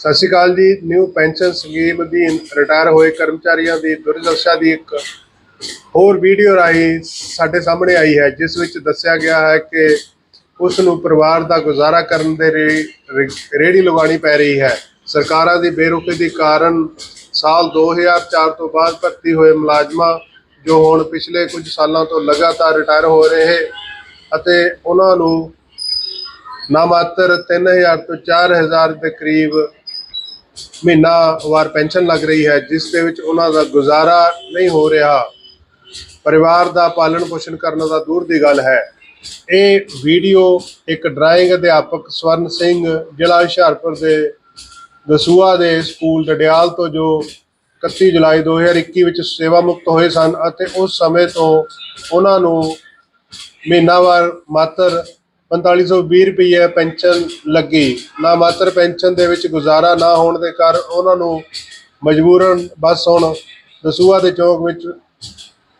Sat Shri Akal ji new pension scheme ਅਧੀਨ retire ਹੋਏ ਕਰਮਚਾਰੀਆਂ ਦੀ ਦੁਰਦਸ਼ਾ ਦੀ ਇੱਕ ਹੋਰ ਵੀਡੀਓ ਰਾਹੀਂ ਸਾਡੇ ਸਾਹਮਣੇ ਆਈ ਹੈ, ਜਿਸ ਵਿੱਚ ਦੱਸਿਆ ਗਿਆ ਹੈ ਕਿ ਉਸ ਨੂੰ ਪਰਿਵਾਰ ਦਾ ਗੁਜ਼ਾਰਾ ਕਰਨ ਦੇ ਲਈ ਰੇ- ਰੇਹੜੀ ਲਗਾਉਣੀ ਪੈ ਰਹੀ ਹੈ। ਸਰਕਾਰਾਂ ਦੀ ਬੇਰੁਖੀ ਦੇ ਕਾਰਨ ਸਾਲ 2004 ਤੋਂ ਬਾਅਦ ਭਰਤੀ ਹੋਏ ਮੁਲਾਜ਼ਮਾਂ ਜੋ ਹੁਣ ਪਿਛਲੇ ਕੁਝ ਸਾਲਾਂ ਤੋਂ ਲਗਾਤਾਰ ਰਿਟਾਇਰ ਹੋ ਰਹੇ ਅਤੇ ਉਹਨਾਂ ਨੂੰ ਨਾ ਮਾਤਰ 3000 ਤੋਂ 4000 ਦੇ ਕਰੀਬ ਮਹੀਨਾਵਾਰ ਪੈਨਸ਼ਨ ਲੱਗ ਰਹੀ ਹੈ, ਜਿਸ ਦੇ ਵਿੱਚ ਉਹਨਾਂ ਦਾ ਗੁਜ਼ਾਰਾ ਨਹੀਂ ਹੋ ਰਿਹਾ। ਪਰਿਵਾਰ ਦਾ ਪਾਲਣ ਪੋਸ਼ਣ ਕਰਨ ਦਾ ਦੂਰ ਦੀ ਗੱਲ ਹੈ। ਇਹ ਵੀਡੀਓ ਇੱਕ ਡਰਾਇੰਗ ਅਧਿਆਪਕ ਸਵਰਨ ਸਿੰਘ ਜ਼ਿਲ੍ਹਾ ਹੁਸ਼ਿਆਰਪੁਰ ਦੇ ਦਸੂਆ ਦੇ ਸਕੂਲ ਡਡਿਆਲ ਤੋਂ ਜੋ 31 ਜੁਲਾਈ 2021 ਵਿੱਚ ਸੇਵਾ ਮੁਕਤ ਹੋਏ ਸਨ ਅਤੇ ਉਸ ਸਮੇਂ ਤੋਂ ਉਹਨਾਂ ਨੂੰ ਮਹੀਨਾਵਾਰ ਮਾਤਰ 4520 ਰੁਪਏ ਪੈਨਸ਼ਨ ਲੱਗੀ। ਨਾ ਮਾਤਰ ਪੈਨਸ਼ਨ ਦੇ ਵਿੱਚ ਗੁਜ਼ਾਰਾ ਨਾ ਹੋਣ ਦੇ ਕਾਰਨ ਉਹਨਾਂ ਨੂੰ ਮਜਬੂਰਨ ਬਸ ਹੁਣ ਦਸੂਆ ਦੇ ਚੌਕ ਵਿੱਚ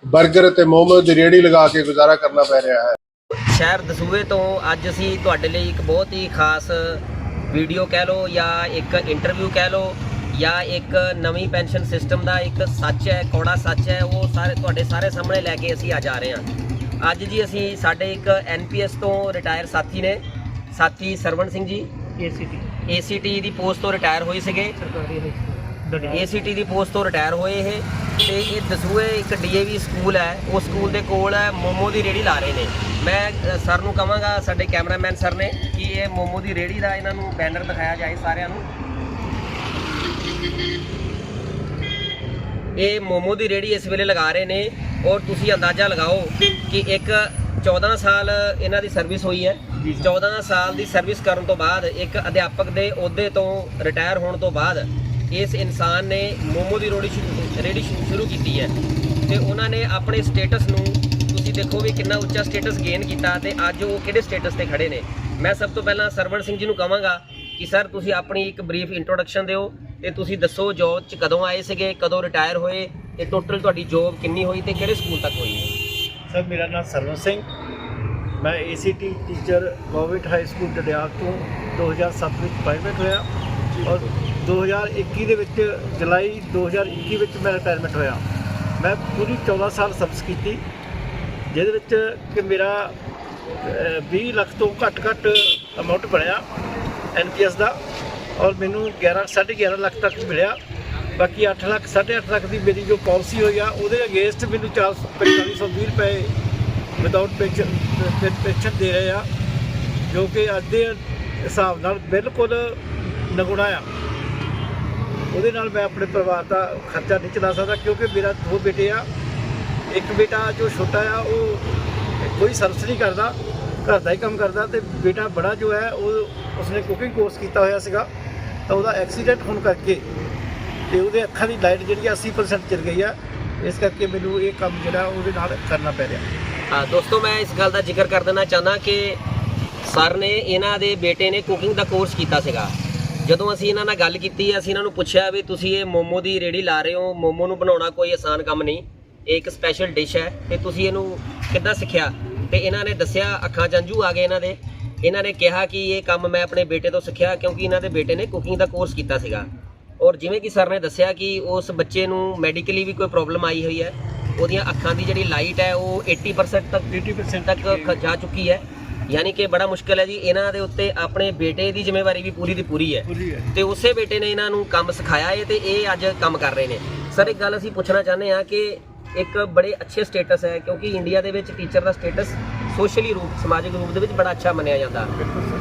버ਗਰ ਤੇ ਮੋਮੋ ਦੀ ਰੇਹੜੀ ਲਗਾ ਕੇ ਗੁਜ਼ਾਰਾ ਕਰਨਾ ਪੈ ਰਿਹਾ ਹੈ। ਸ਼ਹਿਰ ਦਸੂਏ ਤੋਂ ਅੱਜ ਅਸੀਂ ਤੁਹਾਡੇ ਲਈ ਇੱਕ ਬਹੁਤ ਹੀ ਖਾਸ ਵੀਡੀਓ ਕਹਿ ਲਓ ਜਾਂ ਇੱਕ ਇੰਟਰਵਿਊ ਕਹਿ ਲਓ ਜਾਂ ਇੱਕ ਨਵੀਂ ਪੈਨਸ਼ਨ ਸਿਸਟਮ ਦਾ ਇੱਕ ਸੱਚ ਹੈ, ਕੌੜਾ ਸੱਚ ਹੈ, ਉਹ ਸਾਰੇ ਤੁਹਾਡੇ ਸਾਰੇ ਸਾਹਮਣੇ ਲੈ ਕੇ ਅਸੀਂ ਆ ਜਾ ਰਹੇ ਹਾਂ। ਅੱਜ ਜੀ ਅਸੀਂ ਸਾਡੇ ਇੱਕ ਐਨਪੀਐਸ ਤੋਂ ਰਿਟਾਇਰ ਸਾਥੀ ਨੇ ਸਾਥੀ ਸਰਵਣ ਸਿੰਘ ਜੀ। ਏਸੀਟੀ ਏਸੀਟੀ ਦੀ ਪੋਸਟ ਤੋਂ ਰਿਟਾਇਰ ਹੋਏ ਸੀਗੇ। ਏਸੀਟੀ ਦੀ ਪੋਸਟ ਤੋਂ ਰਿਟਾਇਰ ਹੋਏ ਇਹ। ਤੇ ਇਹ ਦਸੂਏ ਇੱਕ ਡੀਏਵੀ ਸਕੂਲ ਹੈ। ਉਹ ਸਕੂਲ ਦੇ ਕੋਲ ਮੋਮੋ ਦੀ ਰੇੜੀ ਲਾ ਰਹੇ ਨੇ। ਮੈਂ ਸਰ ਨੂੰ ਕਹਾਂਗਾ ਸਾਡੇ ਕੈਮਰਾਮੈਨ ਸਰ ਨੇ ਕਿ ਇਹ ਮੋਮੋ ਦੀ ਰੇੜੀ ਦਾ ਇਹਨਾਂ ਨੂੰ ਬੈਨਰ ਦਿਖਾਇਆ ਜਾਏ ਸਾਰਿਆਂ ਨੂੰ। ਇਹ ਮੋਮੋ ਦੀ ਰੇੜੀ ਇਸ ਵੇਲੇ ਲਗਾ ਰਹੇ ਨੇ। ਔਰ ਤੁਸੀਂ ਅੰਦਾਜ਼ਾ ਲਗਾਓ ਕਿ ਇੱਕ 14 ਸਾਲ ਇਹਨਾਂ ਦੀ ਸਰਵਿਸ ਹੋਈ ਹੈ। 14 ਸਾਲ ਦੀ ਸਰਵਿਸ ਕਰਨ ਤੋਂ ਬਾਅਦ ਇੱਕ ਅਧਿਆਪਕ ਦੇ ਅਹੁਦੇ ਤੋਂ ਰਿਟਾਇਰ ਹੋਣ ਤੋਂ ਬਾਅਦ ਇਸ ਇਨਸਾਨ ਨੇ ਮੋਮੋ ਦੀ ਰੋੜੀ ਸ਼ੁਰੂ ਰੇੜੀ ਸ਼ੁਰੂ- ਸ਼ੁਰੂ ਕੀਤੀ ਹੈ। ਤੇ ਉਹਨਾਂ ਨੇ ਆਪਣੇ ਸਟੇਟਸ ਨੂੰ ਤੁਸੀਂ ਦੇਖੋ ਵੀ ਕਿੰਨਾ ਉੱਚਾ ਸਟੇਟਸ ਗੇਨ ਕੀਤਾ ਤੇ ਅੱਜ ਉਹ ਕਿਹੜੇ ਸਟੇਟਸ ਤੇ ਖੜੇ ਨੇ। ਮੈਂ ਸਭ ਤੋਂ ਪਹਿਲਾਂ ਸਰਵਣ ਸਿੰਘ ਜੀ ਨੂੰ ਕਹਾਂਗਾ ਕਿ ਸਰ ਤੁਸੀਂ ਆਪਣੀ ਇੱਕ ਬਰੀਫ ਇੰਟਰੋਡਕਸ਼ਨ ਦਿਓ ਤੇ ਤੁਸੀਂ ਦੱਸੋ ਜੌਬ 'ਚ ਕਦੋਂ ਆਏ ਸੀਗੇ ਕਦੋਂ ਰਿਟਾਇਰ ਹੋਏ ਤੇ ਟੋਟਲ ਤੁਹਾਡੀ ਜੌਬ ਕਿੰਨੀ ਹੋਈ ਤੇ ਕਿਹੜੇ ਸਕੂਲ ਤੱਕ ਹੋਈ? ਹੈ ਸਰ ਮੇਰਾ ਨਾਮ ਸਰਵਨ ਸਿੰਘ। ਮੈਂ ACT teacher government high school Dadial ਤੋਂ 2007 ਵਿੱਚ ਪ੍ਰਾਈਵੇਟ ਹੋਇਆ ਔਰ 2021 ਦੇ ਵਿੱਚ ਜੁਲਾਈ 2021 ਵਿੱਚ ਮੈਂ ਰਿਟਾਇਰਮੈਂਟ ਹੋਇਆ। ਮੈਂ ਪੂਰੀ 14 ਸਾਲ ਸਰਵਿਸ ਕੀਤੀ ਜਿਹਦੇ ਵਿੱਚ ਕਿ ਮੇਰਾ ਅਹ, 20 ਲੱਖ ਤੋਂ ਘੱਟ ਘੱਟ ਅਮਾਉਂਟ ਬਣਿਆ ਐਨਪੀਐਸ ਦਾ ਔਰ ਮੈਨੂੰ 11 11.5 ਲੱਖ ਤੱਕ ਮਿਲਿਆ। ਬਾਕੀ 8 ਲੱਖ 8.5 ਲੱਖ ਦੀ ਮੇਰੀ ਜੋ ਪਾਲਿਸੀ ਹੋਈ ਆ, ਉਹਦੇ ਅਗੇਂਸਟ ਮੈਨੂੰ 44520 ਰੁਪਏ ਵਿਦਆਊਟ ਪੈਨਸ਼ਨ ਪੈਨਸ਼ਨ ਦੇ ਰਹੇ ਆ, ਜੋ ਕਿ ਅੱਜ ਦੇ ਹਿਸਾਬ ਨਾਲ ਬਿਲਕੁਲ ਨਗੁਣਾ ਆ। ਉਹਦੇ ਨਾਲ ਮੈਂ ਆਪਣੇ ਪਰਿਵਾਰ ਦਾ ਖਰਚਾ ਨਹੀਂ ਚਲਾ ਸਕਦਾ, ਕਿਉਂਕਿ ਮੇਰਾ ਦੋ ਬੇਟੇ ਆ। ਇੱਕ ਬੇਟਾ ਜੋ ਛੋਟਾ ਆ, ਉਹ ਕੋਈ ਸਰਵਿਸ ਨਹੀਂ ਕਰਦਾ, ਘਰ ਦਾ ਹੀ ਕੰਮ ਕਰਦਾ, ਤੇ ਬੇਟਾ ਬੜਾ ਜੋ ਹੈ, ਉਹ ਉਸਨੇ ਕੁਕਿੰਗ ਕੋਰਸ ਕੀਤਾ ਹੋਇਆ ਸੀਗਾ, ਤਾਂ ਉਹਦਾ ਐਕਸੀਡੈਂਟ ਹੋਣ ਕਰਕੇ ਤੇ ਉਹਦੇ ਅੱਖਾਂ ਦੀ ਲਾਈਟ ਜਿਹੜੀ ਆ 80% ਚਲ ਗਈ ਆ। ਇਸ ਕਰਕੇ ਮੈਨੂੰ ਇਹ ਕੰਮ ਜਿਹੜਾ ਉਹਦੇ ਨਾਲ ਕਰਨਾ ਪੈ ਰਿਹਾ। ਹਾਂ, ਦੋਸਤੋ, ਮੈਂ ਇਸ ਗੱਲ ਦਾ ਜ਼ਿਕਰ ਕਰ ਦੇਣਾ ਚਾਹੁੰਦਾ ਕਿ ਸਰ ਨੇ ਇਹਨਾਂ ਦੇ ਬੇਟੇ ਨੇ ਕੁਕਿੰਗ ਦਾ ਕੋਰਸ ਕੀਤਾ ਸੀਗਾ। ਜਦੋਂ ਅਸੀਂ ਇਹਨਾਂ ਨਾਲ ਗੱਲ ਕੀਤੀ, ਅਸੀਂ ਇਹਨਾਂ ਨੂੰ ਪੁੱਛਿਆ ਵੀ ਤੁਸੀਂ ਇਹ ਮੋਮੋ ਦੀ ਰੇੜੀ ਲਾ ਰਹੇ ਹੋ, ਮੋਮੋ ਨੂੰ ਬਣਾਉਣਾ ਕੋਈ ਆਸਾਨ ਕੰਮ ਨਹੀਂ। ਇਹ ਇੱਕ ਸਪੈਸ਼ਲ ਡਿਸ਼ ਹੈ ਤੇ ਤੁਸੀਂ ਇਹਨੂੰ ਕਿੱਦਾਂ ਸਿੱਖਿਆ? ਤੇ ਇਹਨਾਂ ਨੇ ਦੱਸਿਆ, ਅੱਖਾਂ ਜੰਜੂ ਆ ਗਏ ਇਹਨਾਂ ਦੇ। ਇਹਨਾਂ ਨੇ ਕਿਹਾ ਕਿ ਇਹ ਕੰਮ ਮੈਂ ਆਪਣੇ ਬੇਟੇ ਤੋਂ ਸਿੱਖਿਆ ਕਿਉਂਕਿ ਇਹਨਾਂ ਦੇ ਬੇਟੇ ਨੇ ਕੁਕਿੰਗ ਦਾ ਕੋਰਸ ਕੀਤਾ ਸੀਗਾ। ਔਰ ਜਿਵੇਂ ਕਿ ਸਰ ਨੇ ਦੱਸਿਆ ਕਿ ਉਸ ਬੱਚੇ ਨੂੰ ਮੈਡੀਕਲੀ ਵੀ ਕੋਈ ਪ੍ਰੋਬਲਮ ਆਈ ਹੋਈ ਹੈ ਉਹਦੀਆਂ ਅੱਖਾਂ ਦੀ ਜਿਹੜੀ ਲਾਈਟ ਹੈ ਉਹ 80% ਤੱਕ 80% ਤੱਕ ਖ- ਜਾ। ਚੁੱਕੀ ਹੈ। ਯਾਨੀ ਕਿ ਬੜਾ ਮੁਸ਼ਕਲ ਹੈ ਜੀ ਇਹਨਾਂ ਦੇ ਉੱਤੇ ਆਪਣੇ ਬੇਟੇ ਦੀ ਜ਼ਿੰਮੇਵਾਰੀ ਵੀ ਪੂਰੀ ਦੀ ਪੂਰੀ ਹੈ। ਪੂਰੀ ਹੈ ਤੇ ਉਸੇ ਬੇਟੇ ਨੇ ਇਹਨਾਂ ਨੂੰ ਕੰਮ ਸਿਖਾਇਆ ਹੈ ਤੇ ਇਹ ਅੱਜ ਕੰਮ ਕਰ ਰਹੇ ਨੇ। ਸਰ ਇੱਕ ਗੱਲ ਅਸੀਂ ਪੁੱਛਣਾ ਚਾਹੁੰਦੇ ਹਾਂ ਕਿ ਇੱਕ ਬੜੇ ਅੱਛੇ ਸਟੇਟਸ ਹੈ ਕਿਉਂਕਿ ਇੰਡੀਆ ਦੇ ਵਿੱਚ ਟੀਚਰ ਦਾ ਸਟੇਟਸ ਸੋਸ਼ਲੀ ਰੂਪ ਸਮਾਜਿਕ ਰੂਪ ਦੇ ਵਿੱਚ ਬੜਾ ਅੱਛਾ ਮੰਨਿਆ ਜਾਂਦਾ।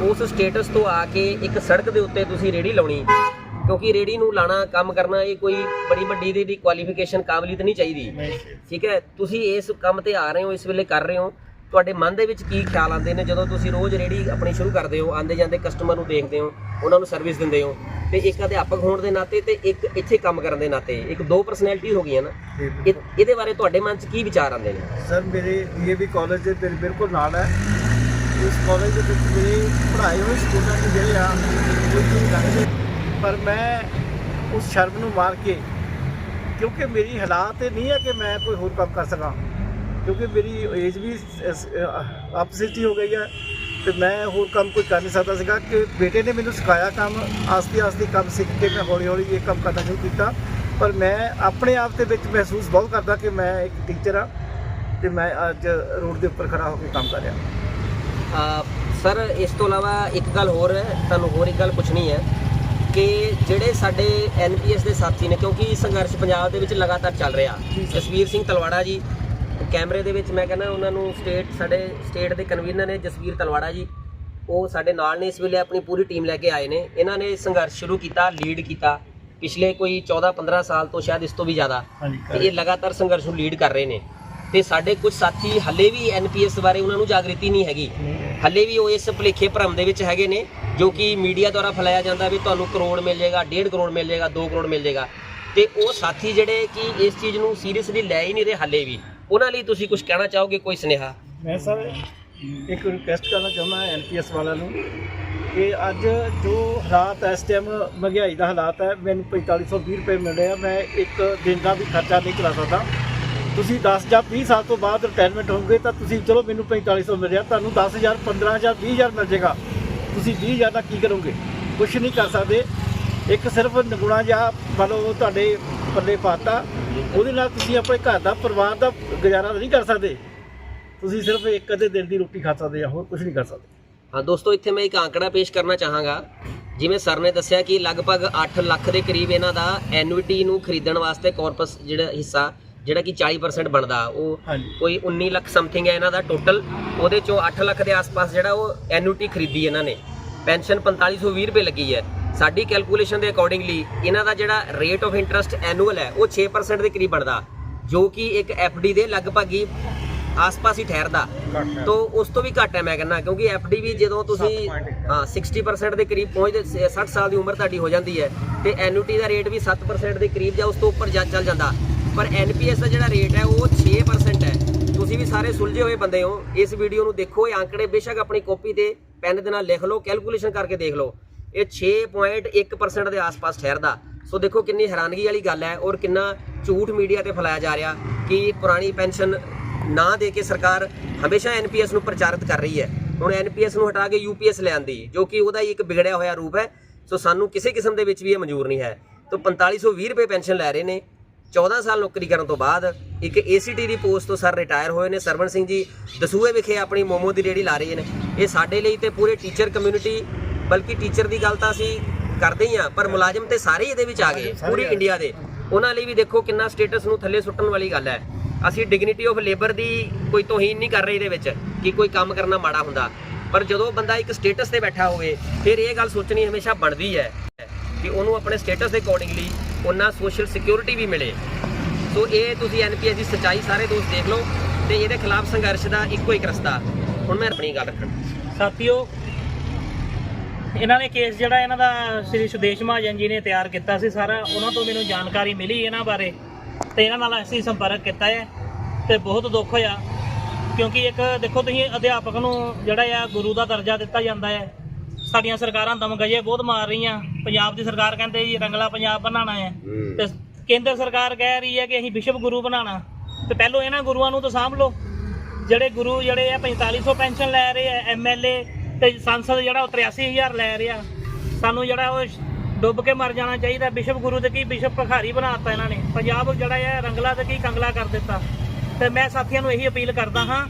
ਉਸ ਸਟੇਟਸ ਤੋਂ ਆ ਕੇ ਇੱਕ ਸੜਕ ਦੇ ਉੱਤੇ ਤੁਸੀਂ ਰੇੜੀ ਲਾਉਣੀ ਕਿਉਂਕਿ ਰੇੜੀ ਨੂੰ ਲਾਣਾ ਕੰਮ ਕਰਨਾ ਇਹ ਕੋਈ ਬੜੀ ਵੱਡੀ ਦੀ ਕੁਆਲੀਫਿਕੇਸ਼ਨ ਕਾਬਲੀਅਤ ਨਹੀਂ ਚਾਹੀਦੀ। ਠੀਕ ਹੈ? ਤੁਸੀਂ ਇਸ ਕੰਮ ਤੇ ਆ ਰਹੇ ਹੋ ਇਸ ਵੇਲੇ ਕਰ ਰਹੇ ਹੋ। ਤੁਹਾਡੇ ਮਨ ਦੇ ਵਿੱਚ ਕੀ ਖਿਆਲ ਆਉਂਦੇ ਨੇ? ਜਦੋਂ ਤੁਸੀਂ ਰੋਜ਼ ਰੇੜੀ ਆਪਣੀ ਸ਼ੁਰੂ ਕਰਦੇ ਹੋ ਆਂਦੇ ਜਾਂਦੇ ਕਸਟਮਰ ਨੂੰ ਦੇਖਦੇ ਹੋ ਉਹਨਾਂ ਨੂੰ ਸਰਵਿਸ ਦਿੰਦੇ ਹੋ ਤੇ ਇੱਕ ਅਧਿਆਪਕ ਹੋਣ ਦੇ ਨਾਤੇ ਤੇ ਇੱਕ ਇੱਥੇ ਕੰਮ ਕਰਨ ਦੇ ਨਾਤੇ ਇੱਕ ਦੋ ਪਰਸਨੈਲਿਟੀ ਹੋ ਗਈਆਂ ਨਾ ਇਹ- ਇਹਦੇ ਬਾਰੇ ਤੁਹਾਡੇ ਮਨ 'ਚ ਕੀ ਵਿਚਾਰ ਆਉਂਦੇ ਨੇ? ਸਰ ਮੇਰੇ ਡੀਏਵੀ ਕਾਲਜ ਦੇ ਬਿਲਕੁਲ ਨਾਲ ਹੈ। ਇਸ ਕਾਲਜ ਦੇ ਵਿੱਚ ਮੇਰੇ ਪੜ੍ਹਾਏ ਹੋਏ ਸਟੂਡੈਂਟ ਜਿਹੜੇ ਆ ਉਹ ਲੱਗਦੇ ਪਰ ਮੈਂ ਉਸ ਸ਼ਰਮ ਨੂੰ ਮਾਰ ਕੇ, ਕਿਉਂਕਿ ਮੇਰੀ ਹਾਲਾਤ ਇਹ ਨਹੀਂ ਹੈ ਕਿ ਮੈਂ ਕੋਈ ਹੋਰ ਕੰਮ ਕਰ ਸਕਾਂ। ਕਿਉਂਕਿ ਮੇਰੀ ਏਜ ਵੀ ਆਪਸਿਟੀ ਹੋ ਗਈ ਹੈ। ਤੇ ਮੈਂ ਹੋਰ ਕੰਮ ਕੋਈ ਕਰ ਨਹੀਂ ਸਕਦਾ ਸੀਗਾ ਕਿ ਬੇਟੇ ਨੇ ਮੈਨੂੰ ਸਿਖਾਇਆ ਕੰਮ, ਆਸਤੇ ਆਸਤੇ ਕੰਮ ਸਿੱਖ ਕੇ ਮੈਂ ਹੌਲੀ ਹੌਲੀ ਇਹ ਕੰਮ ਕਰਨਾ ਸ਼ੁਰੂ ਕੀਤਾ। ਪਰ ਮੈਂ ਆਪਣੇ ਆਪ ਦੇ ਵਿੱਚ ਮਹਿਸੂਸ ਬਹੁਤ ਕਰਦਾ ਕਿ ਮੈਂ ਇੱਕ ਟੀਚਰ ਆ ਤੇ ਮੈਂ ਅੱਜ ਰੋਡ ਦੇ ਉੱਪਰ ਖੜਾ ਹੋ ਕੇ ਕੰਮ ਕਰ ਰਿਹਾ। ਸਰ, ਇਸ ਤੋਂ ਇਲਾਵਾ ਇੱਕ ਗੱਲ ਹੋਰ ਹੈ, ਤੁਹਾਨੂੰ ਹੋਰ ਇੱਕ ਗੱਲ ਪੁੱਛਣੀ ਹੈ। ਕਿ ਜਿਹੜੇ ਸਾਡੇ ਐਨਪੀਐਸ ਦੇ ਸਾਥੀ ਨੇ ਕਿਉਂਕਿ ਸੰਘਰਸ਼ ਪੰਜਾਬ ਦੇ ਵਿੱਚ ਲਗਾਤਾਰ ਚੱਲ ਰਿਹਾ। ਜਸਵੀਰ ਸਿੰਘ ਤਲਵਾੜਾ ਜੀ ਕੈਮਰੇ ਦੇ ਵਿੱਚ ਮੈਂ ਕਹਿੰਦਾ ਉਹਨਾਂ ਨੂੰ ਸਟੇਟ ਸਾਡੇ ਸਟੇਟ ਦੇ ਕਨਵੀਨਰ ਨੇ ਜਸਵੀਰ ਤਲਵਾੜਾ ਜੀ। ਉਹ ਸਾਡੇ ਨਾਲ ਨੇ ਇਸ ਵੇਲੇ ਆਪਣੀ ਪੂਰੀ ਟੀਮ ਲੈ ਕੇ ਆਏ ਨੇ। ਇਹਨਾਂ ਨੇ ਸੰਘਰਸ਼ ਸ਼ੁਰੂ ਕੀਤਾ ਲੀਡ ਕੀਤਾ। ਪਿਛਲੇ ਕੋਈ 14 15 ਸਾਲ ਤੋਂ ਸ਼ਾਇਦ ਇਸ ਤੋਂ ਵੀ ਜ਼ਿਆਦਾ। ਤੇ ਇਹ ਲਗਾਤਾਰ ਸੰਘਰਸ਼ ਨੂੰ ਲੀਡ ਕਰ ਰਹੇ ਨੇ। ਤੇ ਸਾਡੇ ਕੁਝ ਸਾਥੀ ਹੱਲੇ ਵੀ ਐਨਪੀਐਸ ਬਾਰੇ ਉਹਨਾਂ ਨੂੰ ਜਾਗ੍ਰਿਤੀ ਨਹੀਂ ਹੈਗੀ। ਹੱਲੇ ਵੀ ਉਹ ਇਸ ਭੁਲੇਖੇ ਭਰਮ ਦੇ ਵਿੱਚ ਹੈਗੇ ਨੇ। ਜੋ ਕਿ ਮੀਡੀਆ ਦੁਆਰਾ ਫੈਲਾਇਆ ਜਾਂਦਾ ਵੀ ਤੁਹਾਨੂੰ ਕਰੋੜ ਮਿਲ ਜਾਏਗਾ 1.5 ਕਰੋੜ ਮਿਲ ਜਾਏਗਾ 2 ਕਰੋੜ ਮਿਲ ਜਾਏਗਾ। ਤੇ ਉਹ ਸਾਥੀ ਜਿਹੜੇ ਕਿ ਇਸ ਚੀਜ਼ ਨੂੰ ਸੀਰੀਅਸਲੀ ਲੈ ਹੀ ਨਹੀਂ ਰਹੇ ਹਾਲੇ ਵੀ, ਉਹਨਾਂ ਲਈ ਤੁਸੀਂ ਕੁਝ ਕਹਿਣਾ ਚਾਹੋਗੇ, ਕੋਈ ਸੁਨੇਹਾ? ਮੈਂ ਸਰ ਇੱਕ ਰਿਕੁਐਸਟ ਕਰਨਾ ਚਾਹੁੰਦਾ ਐਨਪੀਐਸ ਵਾਲਿਆਂ ਨੂੰ ਕਿ ਅੱਜ ਜੋ ਹਾਲਾਤ ਇਸ ਟਾਈਮ ਮਹਿੰਗਾਈ ਦਾ ਹਾਲਾਤ ਹੈ, ਮੈਨੂੰ 4520 ਰੁਪਏ ਮਿਲ ਰਿਹਾ ਮੈਂ ਇੱਕ ਦਿਨ ਦਾ ਵੀ ਖਰਚਾ ਨਹੀਂ ਚਲਾ ਸਕਦਾ। ਤੁਸੀਂ 10 ਜਾਂ 20 ਸਾਲ ਤੋਂ ਬਾਅਦ ਰਿਟਾਇਰਮੈਂਟ ਹੋਵੋਗੇ ਤਾਂ ਤੁਸੀਂ, ਚਲੋ ਮੈਨੂੰ 4500 ਮਿਲ ਰਿਹਾ, ਤੁਹਾਨੂੰ 10000 15000 20000 ਮਿਲ ਜਾਏਗਾ। ਤੁਸੀਂ 20000 ਦਾ ਕੀ ਕਰੋਗੇ? ਕੁਝ ਨਹੀਂ ਕਰ ਸਕਦੇ। ਇੱਕ ਸਿਰਫ ਨਗੁਣਾ ਜਿਹਾ ਮੰਨ ਲਓ ਤੁਹਾਡੇ ਪੱਲੇ ਪਾਤਾ। ਉਹਦੇ ਨਾਲ ਤੁਸੀਂ ਆਪਣੇ ਘਰ ਦਾ, ਪਰਿਵਾਰ ਦਾ ਗੁਜ਼ਾਰਾ ਨਹੀਂ ਕਰ ਸਕਦੇ। ਤੁਸੀਂ ਸਿਰਫ ਇੱਕ ਅੱਧੇ ਦਿਨ ਦੀ ਰੋਟੀ ਖਾ ਸਕਦੇ ਆ, ਹੋਰ ਕੁਝ ਨਹੀਂ ਕਰ ਸਕਦੇ। ਹਾਂ, ਦੋਸਤੋ, ਇੱਥੇ ਮੈਂ ਇੱਕ ਆંકੜਾ ਪੇਸ਼ ਕਰਨਾ ਚਾਹਾਂਗਾ। ਜਿਵੇਂ ਸਰ ਨੇ ਦੱਸਿਆ ਕਿ ਲਗਭਗ 8 ਲੱਖ ਦੇ ਕਰੀਬ ਇਹਨਾਂ ਦਾ ਐਨਯੂਟੀ ਨੂੰ ਖਰੀਦਣ ਵਾਸਤੇ ਕਾਰਪਸ ਜਿਹੜਾ ਹਿੱਸਾ ਜਿਹੜਾ ਕਿ 40% ਬਣਦਾ ਉਹ ਕੋਈ 19 ਲੱਖ ਸਮਥਿੰਗ ਹੈ ਇਹਨਾਂ ਦਾ ਟੋਟਲ ਉਹਦੇ ਚੋਂ 8 ਲੱਖ ਦੇ ਆਸ-ਪਾਸ ਜਿਹੜਾ ਉਹ ਐਨਯੂਟੀ ਖਰੀਦੀ ਇਹਨਾਂ ਨੇ। ਪੈਨਸ਼ਨ 4520 ਰੁਪਏ ਲੱਗੀ ਹੈ। ਸਾਡੀ ਕੈਲਕੂਲੇਸ਼ਨ ਦੇ ਅਕੋਰਡਿੰਗਲੀ ਇਹਨਾਂ ਦਾ ਜਿਹੜਾ ਰੇਟ ਆਫ ਇੰਟਰਸਟ ਐਨੂਅਲ ਹੈ ਉਹ 6% ਦੇ ਕਰੀਬ ਬਣਦਾ ਜੋ ਕਿ ਇੱਕ ਐਫਡੀ ਦੇ ਲਗਭਗ ਹੀ ਆਸ-ਪਾਸ ਹੀ ਠਹਿਰਦਾ। ਤੋ ਉਸ ਤੋਂ ਵੀ ਘੱਟ ਹੈ ਮੈਂ ਕਹਿੰਦਾ ਕਿਉਂਕਿ ਐਫਡੀ ਵੀ ਜਦੋਂ ਤੁਸੀਂ ਹਾਂ। 60% ਦੇ ਕਰੀਬ ਪਹੁੰਚਦੇ ਸ- 60 ਸਾਲ ਦੀ ਉਮਰ ਤੁਹਾਡੀ ਹੋ ਜਾਂਦੀ ਹੈ ਤੇ ਐਨਯੂਟੀ ਦਾ ਰੇਟ ਵੀ 7% ਦੇ ਕਰੀਬ ਜਾਂ ਉਸ ਤੋਂ ਉੱਪਰ ਜਾ ਚੱਲ ਜਾਂਦਾ। ਪਰ ਐਨਪੀਐਸ ਦਾ ਜਿਹੜਾ ਰੇਟ ਹੈ, ਉਹ 6% ਹੈ। ਤੁਸੀਂ ਵੀ ਸਾਰੇ ਸੁਲਝੇ ਹੋਏ ਬੰਦੇ ਹੋ। ਇਸ ਵੀਡੀਓ ਨੂੰ ਦੇਖੋ, ਇਹ ਅੰਕੜੇ ਬੇਸ਼ੱਕ ਆਪਣੀ ਕਾਪੀ ਤੇ ਪੈਨ ਦੇ ਨਾਲ ਲਿਖ ਲਓ ਕੈਲਕੂਲੇਸ਼ਨ ਕਰਕੇ ਦੇਖ ਲਓ। ਇਹ 6.1% ਦੇ ਆਸ-ਪਾਸ ਠਹਿਰਦਾ। ਸੋ ਦੇਖੋ ਕਿੰਨੀ ਹੈਰਾਨਗੀ ਵਾਲੀ ਗੱਲ ਹੈ ਔਰ ਕਿੰਨਾ ਝੂਠ ਮੀਡੀਆ ਤੇ ਫੈਲਾਇਆ ਜਾ ਰਿਹਾ ਕਿ ਪੁਰਾਣੀ ਪੈਨਸ਼ਨ ਨਾ ਦੇ ਕੇ ਸਰਕਾਰ ਹਮੇਸ਼ਾ ਐਨਪੀਐਸ ਨੂੰ ਪ੍ਰਚਾਰਿਤ ਕਰ ਰਹੀ ਹੈ। ਹੁਣ ਐਨਪੀਐਸ ਨੂੰ ਹਟਾ ਕੇ ਯੂਪੀਐਸ ਲੈ ਆਂਦੀ। ਜੋ ਕਿ ਉਹਦਾ ਹੀ ਇੱਕ ਵਿਗੜਿਆ ਹੋਇਆ ਰੂਪ ਹੈ। ਸੋ ਸਾਨੂੰ ਕਿਸੇ ਕਿਸਮ ਦੇ ਵਿੱਚ ਵੀ ਇਹ ਮਨਜ਼ੂਰ ਨਹੀਂ ਹੈ। ਤੋਂ 4520 ਰੁਪਏ ਪੈਨਸ਼ਨ ਲੈ ਰਹੇ ਨੇ। 14 ਸਾਲ ਨੌਕਰੀ ਕਰਨ ਤੋਂ ਬਾਅਦ ਇੱਕ ਏਸੀਟੀ ਦੀ ਪੋਸਟ ਤੋਂ ਸਰ ਰਿਟਾਇਰ ਹੋਏ ਨੇ। ਸਰਵਣ ਸਿੰਘ ਜੀ ਦਸੂਹੇ ਵਿਖੇ ਆਪਣੀ ਮੋਮੋ ਦੀ ਰੇੜੀ ਲਾ ਰਹੇ ਨੇ। ਇਹ ਸਾਡੇ ਲਈ ਤੇ ਪੂਰੇ ਟੀਚਰ ਕਮਿਊਨਿਟੀ ਬਲਕਿ ਟੀਚਰ ਦੀ ਗੱਲ ਤਾਂ ਅਸੀਂ ਕਰਦੇ ਹੀ ਆ ਪਰ ਮੁਲਾਜ਼ਮ ਤੇ ਸਾਰੇ ਇਹਦੇ ਵਿੱਚ ਆ ਗਏ ਪੂਰੀ ਇੰਡੀਆ ਦੇ। ਉਹਨਾਂ ਲਈ ਵੀ ਦੇਖੋ ਕਿੰਨਾ ਸਟੇਟਸ ਨੂੰ ਥੱਲੇ ਸੁੱਟਣ ਵਾਲੀ ਗੱਲ ਹੈ। ਅਸੀਂ ਡਿਗਨਿਟੀ ਆਫ ਲੇਬਰ ਦੀ ਕੋਈ ਤੋਹੀਨ ਨਹੀਂ ਕਰ ਰਹੇ ਇਹਦੇ ਵਿੱਚ ਕਿ ਕੋਈ ਕੰਮ ਕਰਨਾ ਮਾੜਾ ਹੁੰਦਾ। ਪਰ ਜਦੋਂ ਬੰਦਾ ਇੱਕ ਸਟੇਟਸ ਤੇ ਬੈਠਾ ਹੋਵੇ ਫਿਰ ਇਹ ਗੱਲ ਸੋਚਣੀ ਹਮੇਸ਼ਾ ਬਣਦੀ ਹੈ ਕਿ ਉਹਨੂੰ ਆਪਣੇ ਸਟੇਟਸ ਦੇ ਅਕੋਰਡਿੰਗਲੀ ਉਹਨਾਂ ਸੋਸ਼ਲ ਸਿਕਿਉਰਿਟੀ ਵੀ ਮਿਲੇ। ਸੋ ਇਹ ਤੁਸੀਂ ਐਨਪੀਐਸ ਦੀ ਸੱਚਾਈ ਸਾਰੇ ਦੋਸਤ ਦੇਖ ਲਓ ਤੇ ਇਹਦੇ ਖਿਲਾਫ ਸੰਘਰਸ਼ ਦਾ ਇੱਕੋ ਇੱਕ ਰਸਤਾ। ਹੁਣ ਮੈਂ ਆਪਣੀ ਗੱਲ ਰੱਖਣ ਸਾਥੀਓ, ਇਹਨਾਂ ਨੇ ਕੇਸ ਜਿਹੜਾ ਇਹਨਾਂ ਦਾ ਸ੍ਰੀ ਸੁਦੇਸ਼ ਮਹਾਜਨ ਜੀ ਨੇ ਤਿਆਰ ਕੀਤਾ ਸੀ ਸਾਰਾ, ਉਹਨਾਂ ਤੋਂ ਮੈਨੂੰ ਜਾਣਕਾਰੀ ਮਿਲੀ ਇਹਨਾਂ ਬਾਰੇ ਤੇ ਇਹਨਾਂ ਨਾਲ ਅਸੀਂ ਸੰਪਰਕ ਕੀਤਾ ਹੈ ਤੇ ਬਹੁਤ ਦੁੱਖ ਹੋਇਆ ਕਿਉਂਕਿ ਇੱਕ ਦੇਖੋ ਤੁਸੀਂ ਅਧਿਆਪਕ ਨੂੰ ਜਿਹੜਾ ਆ ਗੁਰੂ ਦਾ ਦਰਜਾ ਦਿੱਤਾ ਜਾਂਦਾ ਹੈ। ਸਾਡੀਆਂ ਸਰਕਾਰਾਂ ਦਮਗਜੇ ਬਹੁਤ ਮਾਰ ਰਹੀਆਂ। ਪੰਜਾਬ ਦੀ ਸਰਕਾਰ ਕਹਿੰਦੇ ਜੀ ਰੰਗਲਾ ਪੰਜਾਬ ਬਣਾਉਣਾ ਹੈ। ਤੇ ਕੇਂਦਰ ਸਰਕਾਰ ਕਹਿ ਰਹੀ ਹੈ ਕਿ ਅਸੀਂ ਵਿਸ਼ਵ ਗੁਰੂ ਬਣਾਉਣਾ। ਤੇ ਪਹਿਲੋਂ ਇਹਨਾਂ ਗੁਰੂਆਂ ਨੂੰ ਤਾਂ ਸਾਂਭ ਲਓ। ਜਿਹੜੇ ਗੁਰੂ ਜਿਹੜੇ ਆ 4500 ਪੈਨਸ਼ਨ ਲੈ ਰਹੇ ਆ ਐਮਐਲਏ ਤੇ ਸੰਸਦ ਜਿਹੜਾ ਉਹ 83000 ਲੈ ਰਿਹਾ। ਸਾਨੂੰ ਜਿਹੜਾ ਉਹ ਡੁੱਬ ਕੇ ਮਰ ਜਾਣਾ ਚਾਹੀਦਾ। ਵਿਸ਼ਵ ਗੁਰੂ ਤੇ ਕੀ ਵਿਸ਼ਵ ਭਖਾਰੀ ਬਣਾਤਾ ਇਹਨਾਂ ਨੇ। ਪੰਜਾਬ ਜਿਹੜਾ ਆ ਰੰਗਲਾ ਤੇ ਕੀ ਕੰਗਲਾ ਕਰ ਦਿੱਤਾ। ਤੇ ਮੈਂ ਸਾਥੀਆਂ ਨੂੰ ਇਹੀ ਅਪੀਲ ਕਰਦਾ ਹਾਂ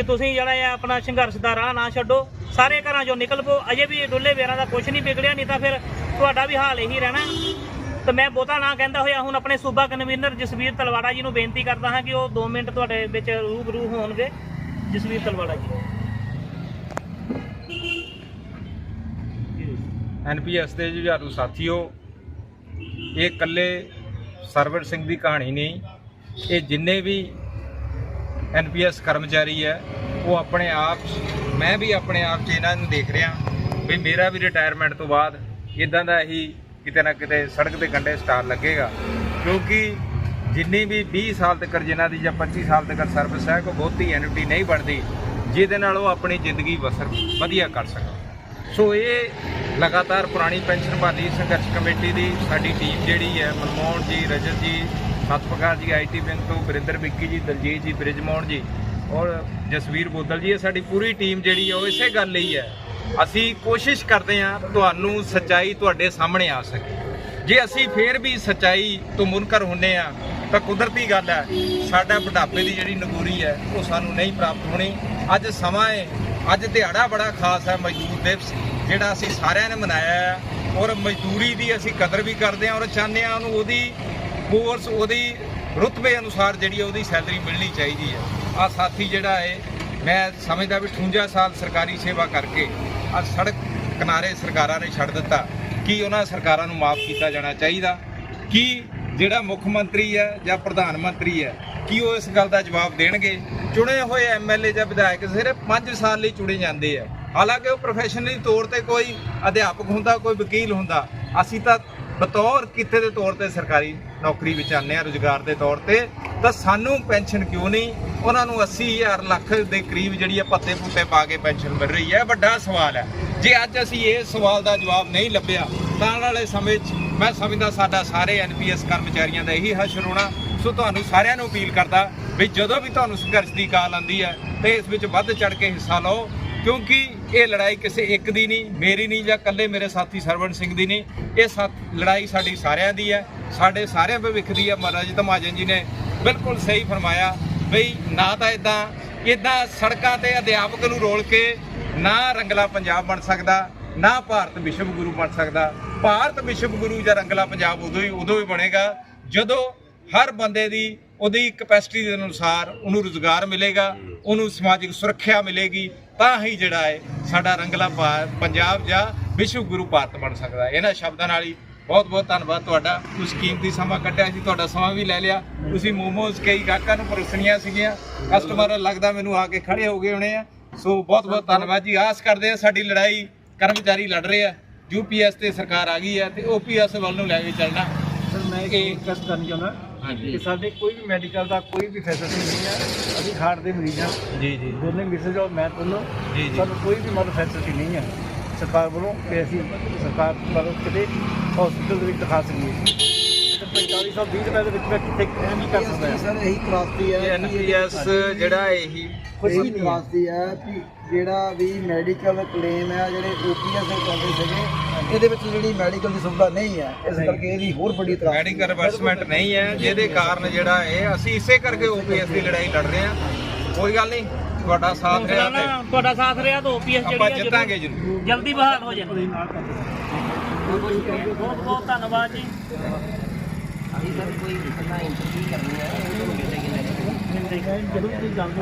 ਕਿ ਤੁਸੀਂ ਜਿਹੜਾ ਆ ਆਪਣਾ ਸੰਘਰਸ਼ ਦਾ ਰਾਹ ਨਾ ਛੱਡੋ, ਸਾਰੇ ਘਰਾਂ ਚੋਂ ਨਿਕਲ ਪਓ। ਅਜੇ ਵੀ ਡੁੱਲੇ ਵੇਰਾਂ ਦਾ ਕੁਝ ਨਹੀਂ ਵਿਗੜਿਆ, ਨਹੀਂ ਤਾਂ ਫਿਰ ਤੁਹਾਡਾ ਵੀ ਹਾਲ ਇਹੀ ਰਹਿਣਾ। ਤੇ ਮੈਂ ਬਹੁਤਾ ਨਾ ਕਹਿੰਦਾ ਹੋਇਆ, ਹੁਣ ਆਪਣੇ ਸੂਬਾ ਕਨਵੀਨਰ ਜਸਵੀਰ ਤਲਵਾੜਾ ਜੀ ਨੂੰ ਬੇਨਤੀ ਕਰਦਾ ਹਾਂ ਕਿ ਉਹ 2 ਮਿੰਟ ਤੁਹਾਡੇ ਵਿੱਚ ਰੂਬਰੂ ਹੋਣਗੇ। ਜਸਵੀਰ ਤਲਵਾੜਾ ਜੀ। ਐਨਪੀਐਸ ਦੇ ਜੁਝਾਰੂ ਸਾਥੀਓ, ਇਹ ਇਕੱਲੇ ਸਰਵਰ ਸਿੰਘ ਦੀ ਕਹਾਣੀ ਨਹੀਂ, ਇਹ ਜਿੰਨੇ ਵੀ ਐਨਪੀਐਸ ਕਰਮਚਾਰੀ ਹੈ, ਉਹ ਆਪਣੇ ਆਪ ਮੈਂ ਵੀ ਆਪਣੇ ਆਪ 'ਚ ਇਹਨਾਂ ਨੂੰ ਦੇਖ ਰਿਹਾ। ਵੀ ਮੇਰਾ ਵੀ ਰਿਟਾਇਰਮੈਂਟ ਤੋਂ ਬਾਅਦ ਇਦਾਂ ਦਾ ਹੀ ਕਿਤੇ ਨਾ ਕਿਤੇ ਸੜਕ ਦੇ ਕੰਢੇ ਸਟਾਰ ਲੱਗੇਗਾ। ਕਿਉਂਕਿ ਜਿੰਨੀ ਵੀ 20 ਸਾਲ ਤੱਕ ਜਿਨ੍ਹਾਂ ਦੀ ਜਾਂ 25 ਸਾਲ ਤੱਕ ਸਰਵਿਸ ਹੈ, ਕੋਈ ਬਹੁਤੀ ਐਨਯੂਟੀ ਨਹੀਂ ਬਣਦੀ, ਜਿਹਦੇ ਨਾਲ ਉਹ ਆਪਣੀ ਜ਼ਿੰਦਗੀ ਬਸਰ ਵਧੀਆ ਕਰ ਸਕਣ। ਸੋ ਇਹ ਲਗਾਤਾਰ ਪੁਰਾਣੀ ਪੈਨਸ਼ਨ ਬਹਾਲੀ ਸੰਘਰਸ਼ ਕਮੇਟੀ ਦੀ ਸਾਡੀ ਟੀਮ ਜਿਹੜੀ ਹੈ, ਮਨਮੋਹਨ ਜੀ ਰਜਤ ਜੀ ਸਤਪਕਾਰ ਜੀ ਆਈਟੀ ਬੈਂਕ ਤੋਂ ਵਰਿੰਦਰ ਵਿੱਕੀ ਜੀ, ਦਲਜੀਤ ਜੀ, ਬ੍ਰਿਜਮੋਹਨ ਜੀ ਔਰ ਜਸਵੀਰ ਬੋਦਲ ਜੀ, ਇਹ ਸਾਡੀ ਪੂਰੀ ਟੀਮ ਜਿਹੜੀ ਹੈ ਉਹ ਇਸੇ ਗੱਲ ਲਈ ਹੈ। ਅਸੀਂ ਕੋਸ਼ਿਸ਼ ਕਰਦੇ ਹਾਂ ਤੁਹਾਨੂੰ ਸੱਚਾਈ ਤੁਹਾਡੇ ਸਾਹਮਣੇ ਆ ਸਕੇ। ਜੇ ਅਸੀਂ ਫੇਰ ਵੀ ਸੱਚਾਈ ਤੋਂ ਮੁਨਕਰ ਹੁੰਨੇ ਆ, ਤਾਂ ਕੁਦਰਤੀ ਗੱਲ ਹੈ, ਸਾਡਾ ਬੁਢਾਪੇ ਦੀ ਜਿਹੜੀ ਨਗੂਰੀ ਹੈ, ਉਹ ਸਾਨੂੰ ਨਹੀਂ ਪ੍ਰਾਪਤ ਹੋਣੀ। ਅੱਜ ਸਮਾਂ ਹੈ ਅੱਜ ਦਿਹਾੜਾ ਬੜਾ ਖਾਸ ਹੈ ਮਜ਼ਦੂਰ ਦਿਵਸ, ਜਿਹੜਾ ਅਸੀਂ ਸਾਰਿਆਂ ਨੇ ਮਨਾਇਆ ਹੈ ਔਰ ਮਜ਼ਦੂਰੀ ਦੀ ਅਸੀਂ ਕਦਰ ਵੀ ਕਰਦੇ ਹਾਂ ਔਰ ਚਾਹੁੰਦੇ ਹਾਂ ਉਹਨੂੰ ਉਹਦੀ ਕੋਰਸ ਉਹਦੀ ਰੁਤਬੇ ਅਨੁਸਾਰ ਜਿਹੜੀ ਉਹਦੀ ਸੈਲਰੀ ਮਿਲਣੀ ਚਾਹੀਦੀ ਹੈ ਆ ਸਾਥੀ ਜਿਹੜਾ ਹੈ ਮੈਂ ਸਮਝਦਾ ਵੀ 58 ਸਾਲ ਸਰਕਾਰੀ ਸੇਵਾ ਕਰਕੇ ਆ ਸੜਕ ਕਿਨਾਰੇ ਸਰਕਾਰਾਂ ਨੇ ਛੱਡ ਦਿੱਤਾ। ਕੀ ਉਹਨਾਂ ਸਰਕਾਰਾਂ ਨੂੰ ਮਾਫ ਕੀਤਾ ਜਾਣਾ ਚਾਹੀਦਾ? ਕੀ ਜਿਹੜਾ ਮੁੱਖ ਮੰਤਰੀ ਹੈ ਜਾਂ ਪ੍ਰਧਾਨ ਮੰਤਰੀ ਹੈ ਕੀ ਉਹ ਇਸ ਗੱਲ ਦਾ ਜਵਾਬ ਦੇਣਗੇ? ਚੁਣੇ ਹੋਏ ਐਮਐਲਏ ਜਾਂ ਵਿਧਾਇਕ ਸਿਰਫ 5 ਸਾਲ ਲਈ ਚੁਣੇ ਜਾਂਦੇ ਆ। ਹਾਲਾਂਕਿ ਉਹ ਪ੍ਰੋਫੈਸ਼ਨਲੀ ਤੌਰ ਤੇ ਕੋਈ ਅਧਿਆਪਕ ਹੁੰਦਾ, ਕੋਈ ਵਕੀਲ ਹੁੰਦਾ। ਅਸੀਂ ਤਾਂ ਬਤੌਰ ਕਿੱਤੇ ਦੇ ਤੌਰ ਤੇ ਸਰਕਾਰੀ ਨੌਕਰੀ ਵਿੱਚ ਆਨੇ ਆ ਰੋਜ਼ਗਾਰ ਦੇ ਤੌਰ ਤੇ, ਤਾਂ ਸਾਨੂੰ ਪੈਨਸ਼ਨ ਕਿਉਂ ਨਹੀਂ? ਉਹਨਾਂ ਨੂੰ 80000 ਲੱਖ ਦੇ ਕਰੀਬ ਜਿਹੜੀ ਹੈ ਪੱਤੇ ਪੁੱਤੇ ਪਾ ਕੇ ਪੈਨਸ਼ਨ ਮਿਲ ਰਹੀ ਹੈ। ਵੱਡਾ ਸਵਾਲ ਹੈ। ਜੇ ਅੱਜ ਅਸੀਂ ਇਸ ਸਵਾਲ ਦਾ ਜਵਾਬ ਨਹੀਂ ਲੱਭਿਆ, ਤਾਂ ਆਉਣ ਵਾਲੇ ਸਮੇਂ 'ਚ ਮੈਂ ਸਮਝਦਾ ਸਾਡਾ ਸਾਰੇ ਐਨਪੀਐਸ ਕਰਮਚਾਰੀਆਂ ਦਾ ਇਹੀ ਹਸ਼ਰ ਹੋਣਾ ਸੋ ਤੁਹਾਨੂੰ ਸਾਰਿਆਂ ਨੂੰ ਅਪੀਲ ਕਰਦਾ ਵੀ ਜਦੋਂ ਵੀ ਤੁਹਾਨੂੰ ਸੰਘਰਸ਼ ਦੀ ਕਾਲ ਆਉਂਦੀ ਹੈ, ਤੇ ਇਸ ਵਿੱਚ ਵੱਧ ਚੜ ਕੇ ਹਿੱਸਾ ਲਓ, ਕਿਉਂਕਿ ਇਹ ਲੜਾਈ ਕਿਸੇ ਇੱਕ ਦੀ ਨਹੀਂ, ਮੇਰੀ ਨਹੀਂ ਜਾਂ ਇਕੱਲੇ ਮੇਰੇ ਸਾਥੀ ਸਰਵਣ ਸਿੰਘ ਦੀ ਨਹੀਂ। ਇਹ ਸਾ- ਲੜਾਈ ਸਾਡੀ ਸਾਰਿਆਂ ਦੀ ਹੈ, ਸਾਡੇ ਸਾਰਿਆਂ ਭਵਿੱਖ ਦੀ ਹੈ। ਮਹਾਰਾਜ ਧਮਾਜਨ ਜੀ ਨੇ ਬਿਲਕੁਲ ਸਹੀ ਫਰਮਾਇਆ ਬਈ, ਨਾ ਤਾਂ ਇਦਾਂ ਇਦਾਂ ਸੜਕਾਂ ਤੇ ਅਧਿਆਪਕ ਨੂੰ ਰੋਲ ਕੇ ਨਾ ਰੰਗਲਾ ਪੰਜਾਬ ਬਣ ਸਕਦਾ, ਨਾ ਭਾਰਤ ਵਿਸ਼ਵ ਗੁਰੂ ਬਣ ਸਕਦਾ। ਭਾਰਤ ਵਿਸ਼ਵ ਗੁਰੂ ਜਾਂ ਰੰਗਲਾ ਪੰਜਾਬ ਉਦੋਂ ਹੀ ਉਦੋਂ ਹੀ ਬਣੇਗਾ, ਜਦੋਂ ਹਰ ਬੰਦੇ ਦੀ ਉਹਦੀ ਕਪੈਸਿਟੀ ਦੇ ਅਨੁਸਾਰ ਉਹਨੂੰ ਰੋਜ਼ਗਾਰ ਮਿਲੇਗਾ, ਉਹਨੂੰ ਸਮਾਜਿਕ ਸੁਰੱਖਿਆ ਮਿਲੇਗੀ ਤਾਂ ਹੀ ਜਿਹੜਾ ਹੈ ਸਾਡਾ ਰੰਗਲਾ ਪੰਜਾਬ ਜਾਂ ਵਿਸ਼ਵ ਗੁਰੂ ਭਾਰਤ ਬਣ ਸਕਦਾ ਹੈ। ਇਹਨਾਂ ਸ਼ਬਦਾਂ ਨਾਲ ਹੀ ਬਹੁਤ ਬਹੁਤ ਧੰਨਵਾਦ ਤੁਹਾਡਾ। ਤੁਸੀਂ ਕੀਮਤੀ ਸਮਾਂ ਕੱਢਿਆ ਸੀ ਤੁਹਾਡਾ ਸਮਾਂ ਵੀ ਲੈ ਲਿਆ। ਤੁਸੀਂ ਮੋਮੋਸ ਕਈ ਗਾਹਕਾਂ ਨੂੰ ਪਰੋਸਣੀਆਂ ਸੀਗੀਆਂ। ਕਸਟਮਰ ਲੱਗਦਾ ਮੈਨੂੰ ਆ ਕੇ ਖੜੇ ਹੋ ਗਏ ਹੋਣੇ ਆ। ਸੋ ਬਹੁਤ ਬਹੁਤ ਧੰਨਵਾਦ ਜੀ। ਆਸ ਕਰਦੇ ਆ ਸਾਡੀ ਲੜਾਈ ਕਰਮਚਾਰੀ ਲੜ ਰਹੇ ਆ। ਯੂਪੀਐਸ ਤੇ ਸਰਕਾਰ ਆ ਗਈ ਹੈ ਤੇ ਓਪੀਐਸ ਵੱਲ ਨੂੰ ਲੈ ਕੇ ਚੱਲਣਾ। ਸਰ ਮੈਂ ਇੱਕ ਰਿਕਵੈਸਟ ਕਰਨੀ ਚਾਹੁੰਦਾ। ਕਿ ਸਾਡੇ ਕੋਈ ਵੀ ਮੈਡੀਕਲ ਦਾ ਕੋਈ ਵੀ ਫੈਸਿਲਿਟੀ ਨਹੀਂ ਹੈ। ਅਸੀਂ ਹਾਰਟ ਦੇ ਮਰੀਜ਼ ਹਾਂ। ਜੀ ਜੀ। ਦੋਨੇ ਮਿਸਿਸ ਔਰ ਮੈਂ ਦੋਨੋਂ। ਜੀ, ਜੀ। ਸਾਨੂੰ ਕੋਈ ਵੀ ਮਤਲਬ ਫੈਸਿਲਿਟੀ ਨਹੀਂ ਹੈ। ਸਰਕਾਰ ਵੱਲੋਂ ਕਿ ਅਸੀਂ ਸਰਕਾਰ ਵੱਲੋਂ ਕਿਤੇ ਹਸਪੀਟਲ ਦੇ ਵਿੱਚ ਦਿਖਾ ਸਕੀਏ। ਤੇ 45 ਸਾਲ 20 ਰੁਪਏ ਦੇ ਵਿੱਚ ਮੈਂ ਕਿੱਥੇ ਨਹੀਂ ਕਰ ਸਕਦਾ। ਸਰ ਇਹੀ ਕ੍ਰਾਂਤੀ ਹੈ ਐਨਪੀਐਸ ਜਿਹੜਾ ਇਹੀ ਇਹੀ ਨਹੀਂ ਹੈ। ਕਿ ਜਿਹੜਾ ਵੀ ਮੈਡੀਕਲ ਕਲੇਮ ਹੈ ਜਿਹੜੇ ਓਪੀਐਸ ਦੇ ਚੱਲਦੇ ਸੀਗੇ ਇਹਦੇ ਵਿੱਚ ਜਿਹੜੀ ਮੈਡੀਕਲ ਦੀ ਸੁਵਿਧਾ ਨਹੀਂ ਹੈ ਇਸ ਕਰਕੇ ਇਹਦੀ ਹੋਰ ਵੱਡੀ ਤਰਾਸਦੀ ਹੈ। ਮੈਡੀਕਲ ਰਿਵਰਸਮੈਂਟ ਨਹੀਂ ਹੈ ਜਿਹਦੇ ਕਾਰਨ ਜਿਹੜਾ ਇਹ ਅਸੀਂ ਇਸੇ ਕਰਕੇ ਓਪੀਐਸ ਦੀ ਲੜਾਈ ਲੜ ਰਹੇ ਹਾਂ। ਕੋਈ ਗੱਲ ਨਹੀਂ ਤੁਹਾਡਾ ਸਾਥ ਰਿਹਾ ਤੇ ਤੁਹਾਡਾ ਸਾਥ ਰਿਹਾ ਤਾਂ ਓਪੀਐਸ ਆਪਾਂ ਜਿਹੜੀ ਹੈ ਜਿੱਤਾਂਗੇ ਜ਼ਰੂਰ। ਜਲਦੀ ਬਹਾਲ ਹੋ ਜਾਣੀ ਬਹੁਤ ਬਹੁਤ ਧੰਨਵਾਦ ਜੀ। ਅਸੀਂ ਸਰ ਕੋਈ ਇੰਟਰਵਿਊ ਕਰਨੀ ਹੈ ਉਹ ਤੁਸੀਂ ਜਾਣਦੇ ਹੋ